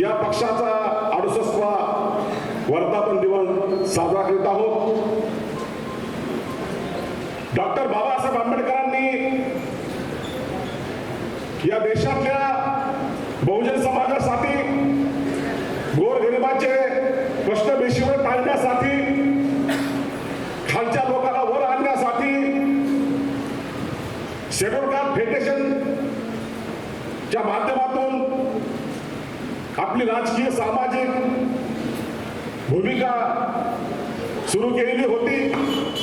या पक्षाचा अडुसष्टवा वर्धापन दिवस साजरा करीत आहोत. डॉक्टर बाबासाहेब आंबेडकरांनी या देशातल्या बहुजन समाजासाठी गोरगरिबांचे प्रश्न बेशीवर टाळण्यासाठी आपली राजकीय सामाजिक भूमिका सुरू केलेली होती.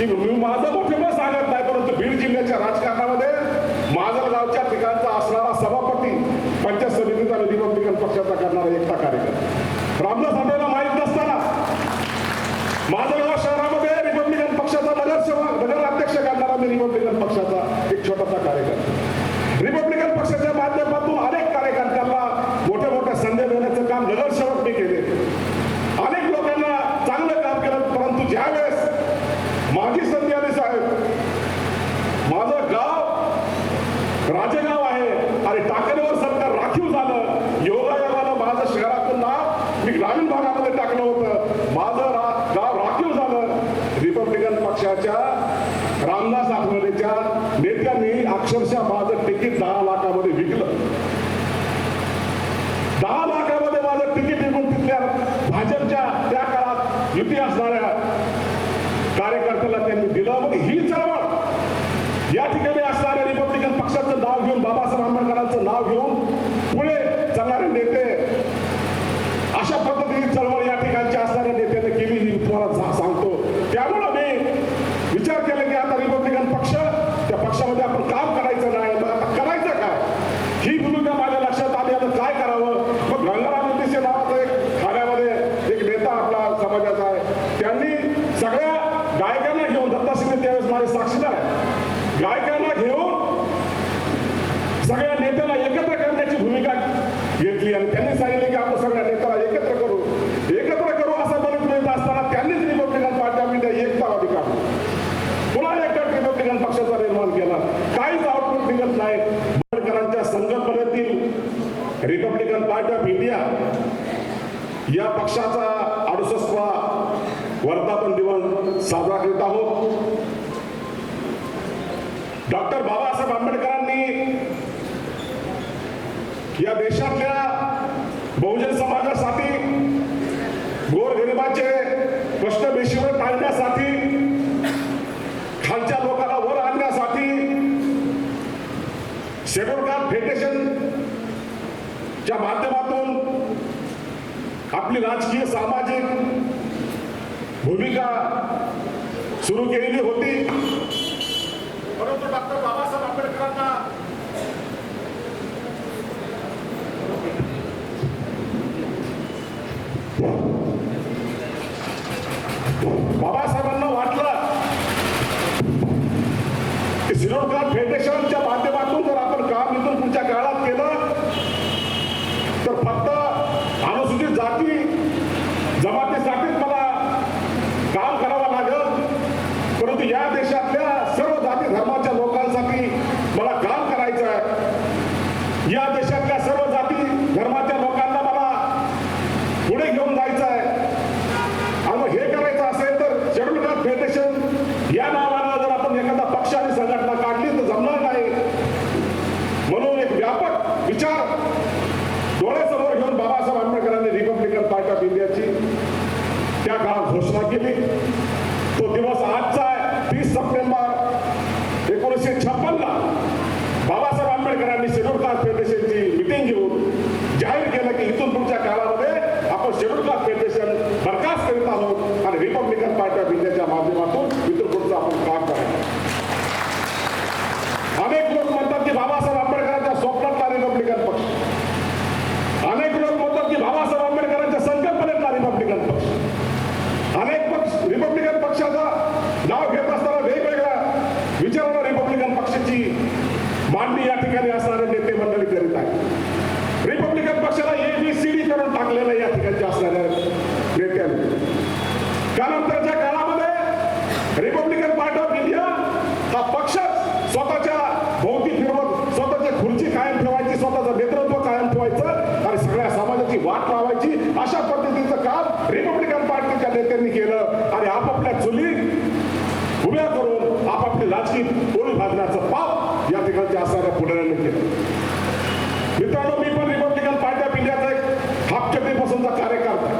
की मी माझं मोठेपणा सांगत नाही परंतु बीड जिल्ह्याच्या राजकारणामध्ये माजलगावच्या पिकांचा असणारा सभापती पंचायत समितीचा रिपब्लिकन पक्षाचा करणारा एकटा कार्यकर्ता. रामदास आठवला माहीत नसताना. Majalgaon Republican Party of India या पक्षाचा अडुसष्टवा वर्धापन दिवस साजरा करीत आहोत. डॉक्टर बाबासाहेब आंबेडकरांनी या देशातल्या बहुजन समाजासाठी गोरगरिबाचे प्रश्न बेशीवर टाळण्यासाठी खालच्या लोकांना वर आणण्यासाठी शेड्यूल कास्ट फेडरेशन च्या माध्यमातून आपली राजकीय सामाजिक भूमिका सुरू केलेली होती. परंतु डॉक्टर बाबासाहेब आंबेडकरांना बाबासाहेबांना आहे या देशातल्या सर्व जाती धर्माच्या लोकांना मला पुढे घेऊन जायचं आहे आणि मग हे करायचं असेल तर शेड्यूल कास्ट फेडरेशन या नावानं जर आपण एखादा पक्ष आणि संघटना काढली तर जमणार नाही म्हणून एक व्यापक विचार डोळ्यासमोर घेऊन बाबासाहेब आंबेडकरांनी रिपब्लिकन पार्टी ऑफ इंडियाची त्या काळात घोषणा केली तो दिवस आजचा आहे तीस सप्टेंबर एकोणीसशे छप्पनला बाबासाहेब आंबेडकरांनी शेड्यूल कास्ट फेडरेशनची मिटिंग घेऊन जाहीर केलं की इथून पुढच्या काळामध्ये आपण शेड्यूल कास्ट फेडरेशन बरखास्त करीत आहोत आणि रिपब्लिकन पार्टी ऑफ इंडियाच्या माध्यमातून इथून पुढचं आपण काम करायचं अनेक लोक म्हणतात की बाबासाहेब आंबेडकरांच्या स्वप्नातला रिपब्लिकन पक्ष अनेक लोक म्हणतात की बाबासाहेब आंबेडकरांच्या संकल्पनेतला रिपब्लिकन पक्ष अनेक पक्ष रिपब्लिकन पक्षाचा नाव घेत असताना वेगवेगळ्या विचारांना रिपब्लिकन पक्षाची मांडणी या ठिकाणी असणारे नेते मंडळी करीत आहे रिपब्लिकन पक्षाला एबीसीडी करून टाकलेलं या ठिकाणच्या असणाऱ्या नेत्यांनी. त्यानंतरच्या काळामध्ये रिपब्लिकन पार्टी ऑफ इंडिया हा पक्षच स्वतःच्या भोवती फिरवत स्वतःच्या खुर्ची कायम ठेवायची स्वतःचं नेतृत्व कायम ठेवायचं आणि सगळ्या समाजाची वाट लावायची अशा पद्धतीचं काम रिपब्लिकन पार्टीच्या नेत्यांनी केलं आणि आपापल्या चुली उभ्या करून आपापली राजकीय पोळी भाजण्याचं पाप या ठिकाणच्या असणाऱ्या पुढाऱ्यांनी केलं मित्रांनो मी पण रिपब्लिकन पार्टी ऑफ इंडियाचा एक हापचटीपासूनचा कार्यकर्ता आहे.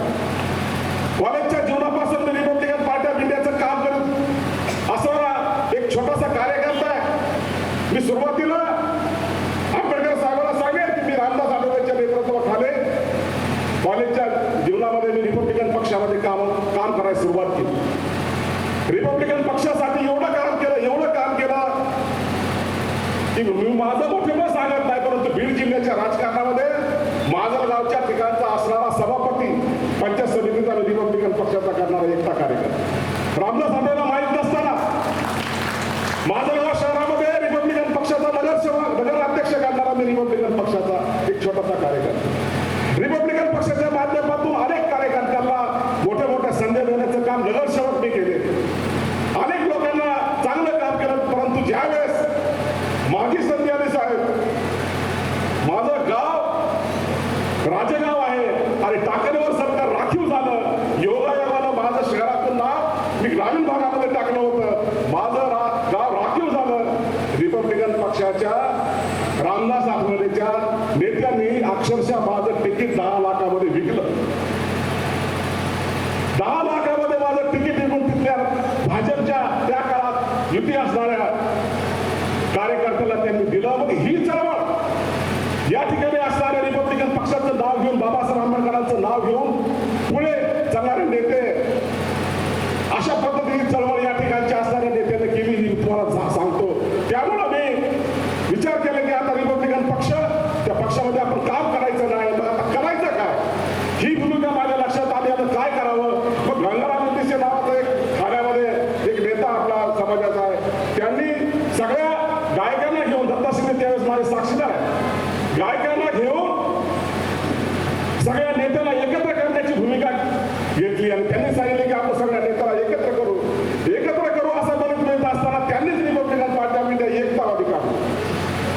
कॉलेजच्या जीवनापासून मी रिपब्लिकन पार्टी ऑफ इंडियाचं काम करत असणारा एक छोटासा कार्यकर्ता आहे मी सुरुवातीला आंबेडकर साहेबांना सांगेन की मी रामदास आठवलेच्या नेतृत्वाखाली कॉलेजच्या जीवनामध्ये मी रिपब्लिकन पक्षामध्ये काम काम करायला सुरुवात केली. रिपब्लिकन पक्षासाठी एवढं काम केलं एवढं काम केलं. की मी माझं मोठेपण सांगत नाही परंतु बीड जिल्ह्याच्या राजकारणामध्ये माजलगावच्या ठिकाणचा असणारा सभापती पंचायत समितीचा रिपब्लिकन पक्षाचा करणारा एकटा कार्यक्रम रामदास आठवला माहीत नसताना. माजलगाव शहरामध्ये रिपब्लिकन पक्षाचा नगर नगर अध्यक्ष करणारा मी रिपब्लिकन पक्षाचा एक छोटासा कार्यकर्ता. रामदास सगळ्या गायक